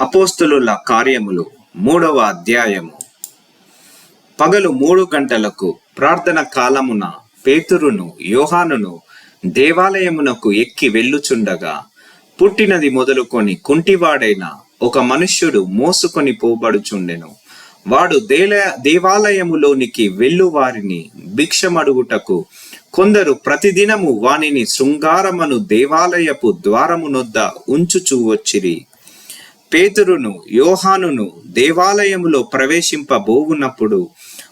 అపోస్తులుల కార్యములు మూడవ అధ్యాయము. పగలు మూడు గంటలకు ప్రార్థన కాలమున పేతురును యోహానును దేవాలయమునకు ఎక్కి వెళ్ళుచుండగా పుట్టినది మొదలుకొని కుంటివాడైన ఒక మనుష్యుడు మోసుకొని పోబడుచుండెను. వాడు దేల దేవాలయములోనికి వెళ్ళు వారిని భిక్షమడుగుటకు కొందరు ప్రతిదినము వానిని శృంగారమను దేవాలయపు ద్వారమునొద్ద ఉంచుచూ వచ్చిరి. పేతురును యోహానును దేవాలయములో ప్రవేశింపబోవున్నప్పుడు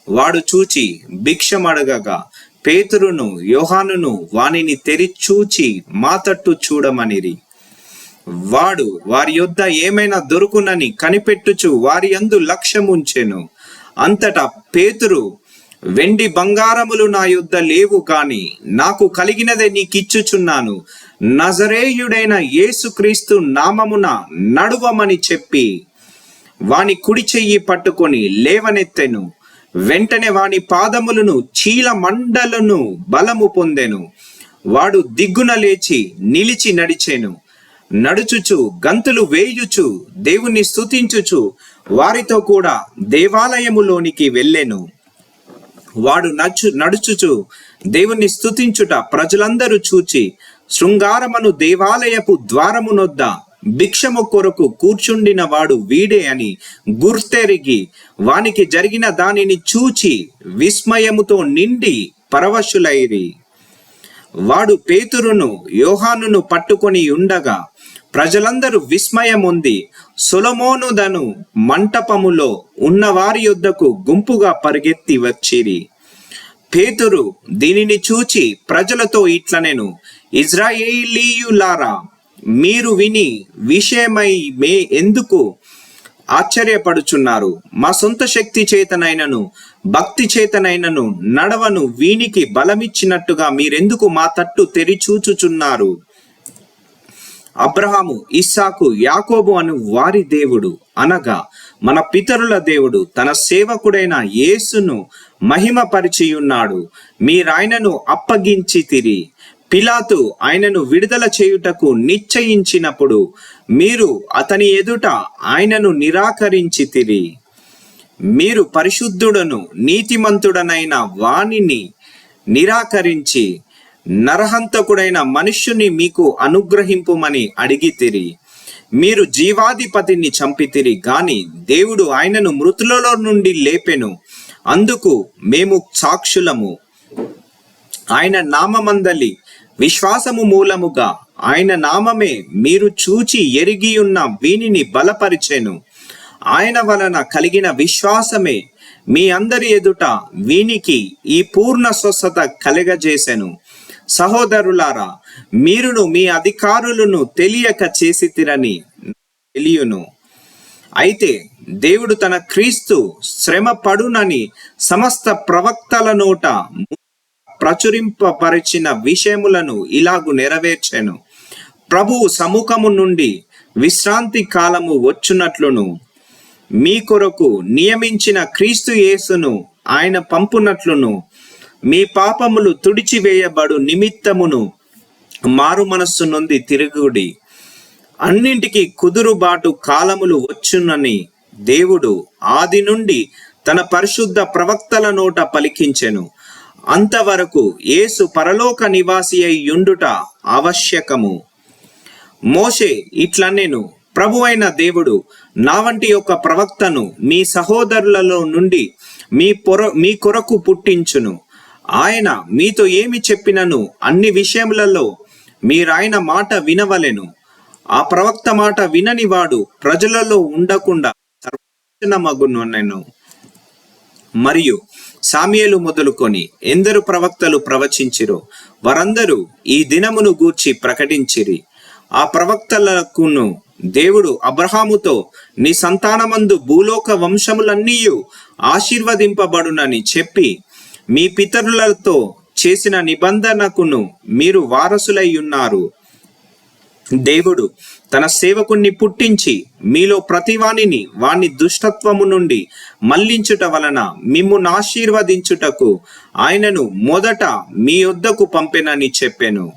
వాడు చూచి భిక్షమడగగా పేతురును యోహానును వానిని తెరిచూచి మా తట్టు చూడమనిరి. వాడు వారి యొద్ద ఏమైనా దొరుకునని కనిపెట్టుచు వారి అందు లక్ష్యముంచెను. అంతటా పేతురు వెండి బంగారములు నా యుద్ధ లేవు కాని నాకు కలిగినదే నీకిచ్చుచున్నాను. నజరేయుడైన యేసుక్రీస్తు నామమున నడువమని చెప్పి వాని కుడి చెయ్యి పట్టుకొని లేవనెత్తెను. వెంటనే వాని పాదములను చీల మండలను బలము పొందెను. వాడు దిగ్గున లేచి నిలిచి నడిచెను. నడుచుచు గంతులు వేయుచు దేవుని స్తుతించుచు వారితో కూడా దేవాలయములోనికి వెళ్ళెను. వాడు నచ్చు నడుచుచు దేవుణ్ణి స్తుతించుట ప్రజలందరూ చూచి శృంగారమను దేవాలయపు ద్వారమునొద్ద భిక్షము కొరకు కూర్చుండిన వాడు వీడే అని గుర్తెరిగి వానికి జరిగిన దానిని చూచి విస్మయముతో నిండి పరవశులైరి. వాడు పేతురును యోహానును పట్టుకొని ఉండగా ప్రజలందరూ విస్మయముంది. సొలమోనుదను మంటపములో ఉన్నవారి యొద్దకు గుంపుగా పరిగెత్తి వచ్చిరి. పేతురు దీనిని చూచి ప్రజలతో ఇట్లనెను ఇజ్రాయేలీయులారా మీరు విని విషయమై మే ఎందుకు ఆశ్చర్యపడుచున్నారు? మా సొంత శక్తి చేతనైనను భక్తి చేతనైనను నడవను వీనికి బలమిచ్చినట్టుగా మీరెందుకు మా తట్టు తెరిచూచుచున్నారు? అబ్రహాము ఇస్సాకు యాకోబు అను వారి దేవుడు. అనగా మన పితరుల దేవుడు తన సేవకుడైన యేసును మహిమపరిచియున్నాడు. మీరాయనను అప్పగించి తిరి. పిలాతు ఆయనను విడుదల చేయుటకు నిశ్చయించినప్పుడు మీరు అతని ఎదుట ఆయనను నిరాకరించి తిరి. మీరు పరిశుద్ధుడను నీతిమంతుడనైన వాణిని నిరాకరించి నరహంతకుడైన మనుష్యుని మీకు అనుగ్రహింపుమని అడిగితిరి మీరు జీవాధిపతిని చంపితిరి గాని దేవుడు ఆయనను మృతులలో నుండి లేపెను. అందుకు మేము సాక్షులము. ఆయన నామమందలి విశ్వాసము మూలముగా ఆయన నామమే మీరు చూచి ఎరిగియున్న వీనిని బలపరిచెను. ఆయన వలన కలిగిన విశ్వాసమే మీ అందరి ఎదుట వీనికి ఈ పూర్ణ స్వస్థత కలగజేసెను. సహోదరులారా మీరును మీ అధికారులను తెలియక చేసితిరని తెలియను. అయితే దేవుడు తన క్రీస్తు శ్రమ పడునని సమస్త ప్రవక్తల నోట ప్రచురింపపరిచిన విషయములను ఇలాగు నెరవేర్చెను. ప్రభువు సముఖము నుండి విశ్రాంతి కాలము వచ్చునట్లును. మీ కొరకు నియమించిన క్రీస్తు యేసును ఆయన పంపునట్లును. మీ పాపములు తుడిచివేయబడు నిమిత్తమును మారు మనస్సు నుండి తిరుగుడి. అన్నింటికి కుదురుబాటు కాలములు వచ్చునని దేవుడు ఆది నుండి తన పరిశుద్ధ ప్రవక్తల నోట పలికించెను. అంతవరకు యేసు పరలోక నివాసి అయి యుండుట ఆవశ్యకము. మోషే ఇట్లన్నెను ప్రభువైన దేవుడు నా వంటి యొక్క ప్రవక్తను మీ సహోదరులలో నుండి మీ పొర మీ కొరకు పుట్టించును. ఆయన మీతో ఏమి చెప్పినను అన్ని విషయములలో మీరాయన మాట వినవలెను. ఆ ప్రవక్త మాట వినని వాడు ప్రజలలో ఉండకుండా సర్వనాశనమగును మరియు సామ్యలు మొదలుకొని ఎందరు ప్రవక్తలు ప్రవచించిరో వారందరూ ఈ దినమును గూర్చి ప్రకటించిరి. ఆ ప్రవక్తలకును దేవుడు అబ్రహాముతో నీ సంతానమందు భూలోక వంశములన్నీయు ఆశీర్వదింపబడునని చెప్పి మీ పితరులతో చేసిన నిబంధనకును మీరు వారసులై ఉన్నారు. దేవుడు తన సేవకుణ్ణి పుట్టించి మీలో ప్రతివానిని వాని దుష్టత్వము నుండి మళ్ళించుట వలన మిమ్మును ఆశీర్వదించుటకు ఆయనను మొదట మీ వద్దకు పంపెనని చెప్పెను.